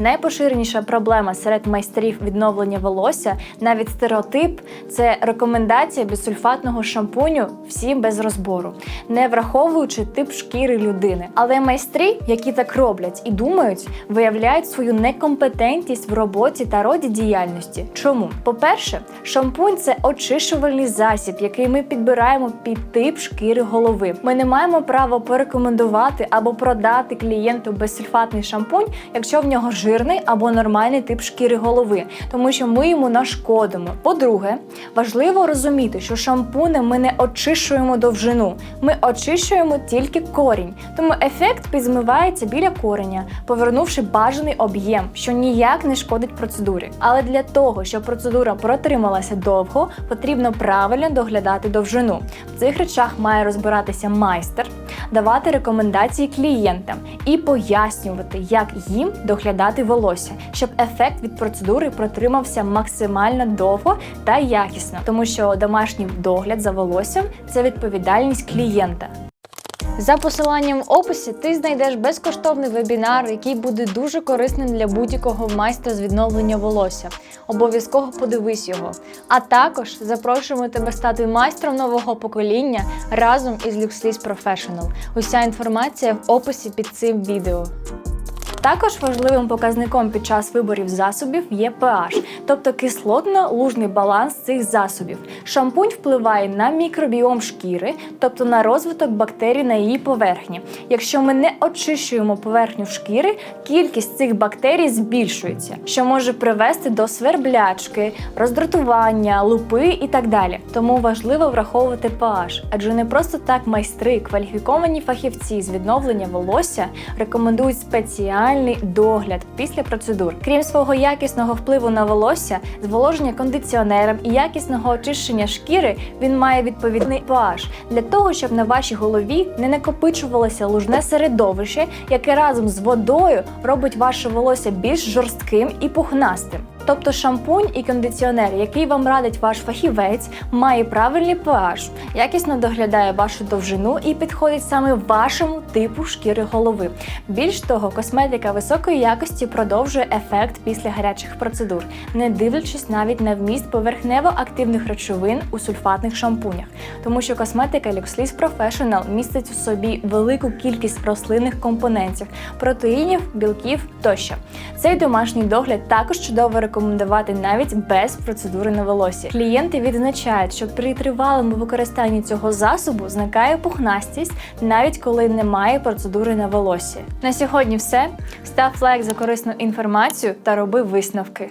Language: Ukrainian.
Найпоширеніша проблема серед майстрів відновлення волосся, навіть стереотип, це рекомендація безсульфатного шампуню всім без розбору, не враховуючи тип шкіри людини. Але майстри, які так роблять і думають, виявляють свою некомпетентність в роботі та роді діяльності. Чому? По-перше, шампунь це очищувальний засіб, який ми підбираємо під тип шкіри голови. Ми не маємо права порекомендувати або продати клієнту безсульфатний шампунь, якщо в нього жирний або нормальний тип шкіри голови, тому що ми йому нашкодимо. По-друге, важливо розуміти, що шампунем ми не очищуємо довжину, ми очищуємо тільки корінь, тому ефект підзмивається біля кореня, повернувши бажаний об'єм, що ніяк не шкодить процедурі. Але для того, щоб процедура протрималася довго, потрібно правильно доглядати довжину. В цих речах має розбиратися майстер, давати рекомендації клієнтам і пояснювати, як їм доглядати волосся, щоб ефект від процедури протримався максимально довго та якісно, тому що домашній догляд за волоссям це відповідальність клієнта. За посиланням в описі ти знайдеш безкоштовний вебінар, який буде дуже корисним для будь-якого майстра з відновлення волосся. Обов'язково подивись його. А також запрошуємо тебе стати майстром нового покоління разом із LuxLease Professional. Уся інформація в описі під цим відео. Також важливим показником під час виборів засобів є pH, тобто кислотно-лужний баланс цих засобів. Шампунь впливає на мікробіом шкіри, тобто на розвиток бактерій на її поверхні. Якщо ми не очищуємо поверхню шкіри, кількість цих бактерій збільшується, що може привести до сверблячки, роздратування, лупи і так далі. Тому важливо враховувати pH, адже не просто так майстри, кваліфіковані фахівці з відновлення волосся рекомендують спеціальний догляд після процедур. Крім свого якісного впливу на волосся, зволоження кондиціонером і якісного очищення шкіри, він має відповідний pH для того, щоб на вашій голові не накопичувалося лужне середовище, яке разом з водою робить ваше волосся більш жорстким і пухнастим. Тобто шампунь і кондиціонер, який вам радить ваш фахівець, має правильний pH, якісно доглядає вашу довжину і підходить саме вашому типу шкіри голови. Більш того, косметика високої якості продовжує ефект після гарячих процедур, не дивлячись навіть на вміст поверхнево-активних речовин у сульфатних шампунях, тому що косметика LuxLease Professional містить у собі велику кількість рослинних компонентів, протеїнів, білків тощо. Цей домашній догляд також чудово рекомендувати навіть без процедури на волосі. Клієнти відзначають, що при тривалому використанні цього засобу зникає пухнастість, навіть коли немає процедури на волосі. На сьогодні все. Став лайк за корисну інформацію та роби висновки.